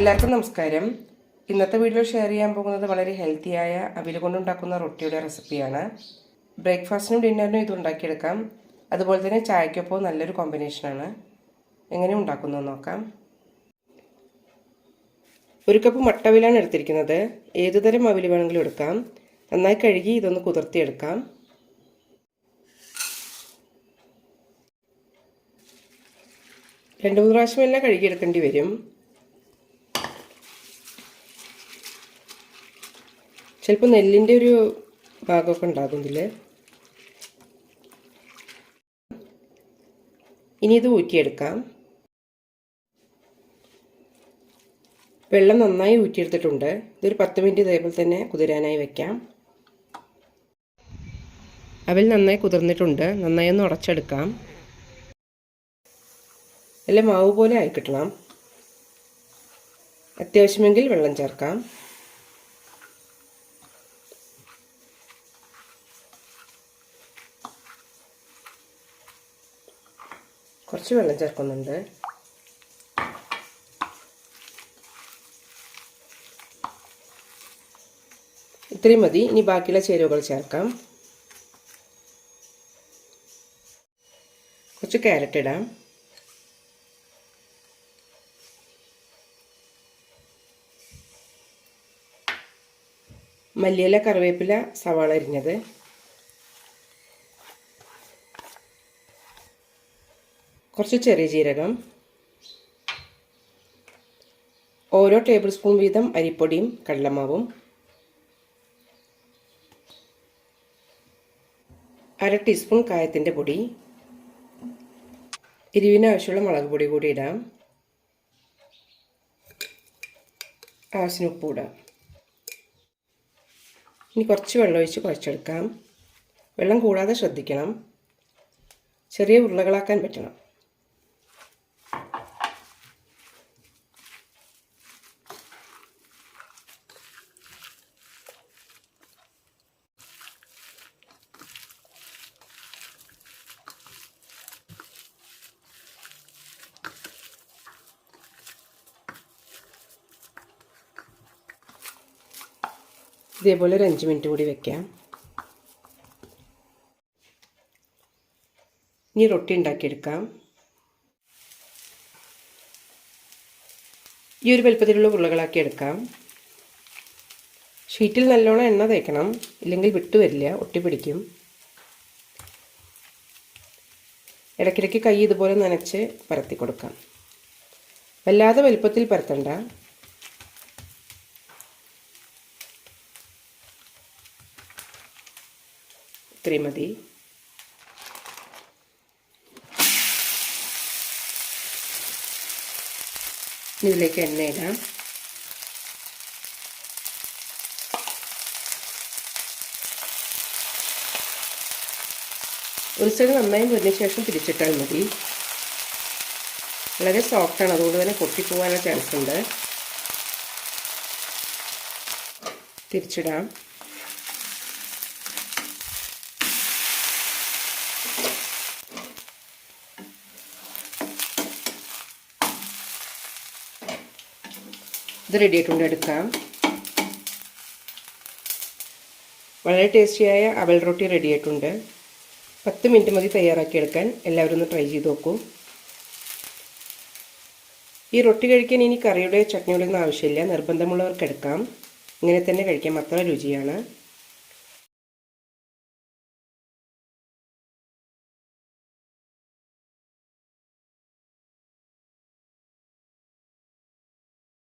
എല്ലാവർക്കും നമസ്കാരം. ഇന്നത്തെ വീഡിയോ ഷെയർ ചെയ്യാൻ പോകുന്നത് വളരെ ഹെൽത്തിയായ അവിൽ കൊണ്ടുണ്ടാക്കുന്ന റൊട്ടിയുടെ റെസിപ്പിയാണ് ബ്രേക്ക്ഫാസ്റ്റിനും ഡിന്നറിനും ഇത് ഉണ്ടാക്കിയെടുക്കാം. അതുപോലെ തന്നെ ചായക്കൊപ്പം നല്ലൊരു കോമ്പിനേഷനാണ് എങ്ങനെ ഉണ്ടാക്കുന്നത് നോക്കാം. ഒരു കപ്പ് മട്ടവിലാണ് എടുത്തിരിക്കുന്നത്. ഏതുതരം അവിൽ വേണമെങ്കിലും എടുക്കാം. നന്നായി കഴുകി ഇതൊന്ന് കുതിർത്തിയെടുക്കാം. രണ്ട് മൂന്ന് പ്രാവശ്യം എല്ലാം കഴുകിയെടുക്കേണ്ടി വരും. ചിലപ്പോൾ നെല്ലിന്റെ ഒരു ഭാഗമൊക്കെ ഉണ്ടാകും ഇതിൽ ഇനി ഇത് ഊറ്റിയെടുക്കാം. വെള്ളം നന്നായി ഊറ്റിയെടുത്തിട്ടുണ്ട്. ഇതൊരു പത്ത് മിനിറ്റ് ഇതേപോലെ തന്നെ കുതിരാനായി വെക്കാം. അവൽ നന്നായി കുതിർന്നിട്ടുണ്ട്. നന്നായി ഒന്ന് ഉടച്ചെടുക്കാം. എല്ലാം മാവ് പോലെ ആയി കിട്ടണം. അത്യാവശ്യമെങ്കിൽ വെള്ളം ചേർക്കാം. കുറച്ച് വെള്ളം ചേർക്കുന്നുണ്ട്. ഇത്രയും മതി. ഇനി ബാക്കിയുള്ള ചേരുവകൾ ചേർക്കാം. കുറച്ച് ക്യാരറ്റ് ഇടാം. മല്ലിയില കറിവേപ്പില സവാള അരിഞ്ഞത്. കുറച്ച് ചെറിയ ജീരകം ഓരോ ടേബിൾ സ്പൂൺ വീതം അരിപ്പൊടിയും കടലമാവും അര ടീസ്പൂൺ കായത്തിന്റെ പൊടി എരിവിനാവശ്യമുള്ള മുളക് പൊടി കൂടി ഇടാം. ആവശ്യത്തിന് ഉപ്പ് ഇടാം. ഇനി കുറച്ച് വെള്ളം ഒഴിച്ച് കുഴച്ചെടുക്കാം. വെള്ളം കൂടാതെ ശ്രദ്ധിക്കണം. ചെറിയ ഉരുളകളാക്കാൻ പറ്റണം. ഇതേപോലെ ഒരു അഞ്ച് മിനിറ്റ് കൂടി വെക്കാം. ഇനി റൊട്ടി ഉണ്ടാക്കിയെടുക്കാം. ഈ ഒരു വലുപ്പത്തിലുള്ള ഉരുളകളാക്കി എടുക്കാം. ഷീറ്റിൽ നല്ലോണം എണ്ണ തേക്കണം. ഇല്ലെങ്കിൽ വിട്ടുവരില്ല ഒട്ടിപ്പിടിക്കും ഇടയ്ക്കിടയ്ക്ക് കൈ ഇതുപോലെ നനച്ച് പരത്തി കൊടുക്കാം. വല്ലാതെ വലുപ്പത്തിൽ പരത്തണ്ട. ഇത്രയും മതി. ഇതിലേക്ക് എണ്ണ ഇടാം. ഒരു സൈഡ് നന്നായി മുരിഞ്ഞ ശേഷം തിരിച്ചിട്ടാൽ മതി. വളരെ സോഫ്റ്റാണ് അതുകൊണ്ട് തന്നെ പൊട്ടിപ്പോകാനുള്ള ചാൻസ് ഉണ്ട്. തിരിച്ചിടാം. ഇത് റെഡി ആയിട്ടുണ്ട്. എടുക്കാം. വളരെ ടേസ്റ്റിയായ അവൽ റൊട്ടി റെഡി ആയിട്ടുണ്ട്. പത്ത് മിനിറ്റ് മതി തയ്യാറാക്കി എടുക്കാൻ. എല്ലാവരും ഒന്ന് ട്രൈ ചെയ്ത് നോക്കൂ. ഈ റൊട്ടി കഴിക്കാൻ ഇനി കറിയുടെ ചട്നിയുടെ ഒന്നും ആവശ്യമില്ല. നിർബന്ധമുള്ളവർക്ക് എടുക്കാം. ഇങ്ങനെ തന്നെ കഴിക്കാം. അത്ര രുചിയാണ്.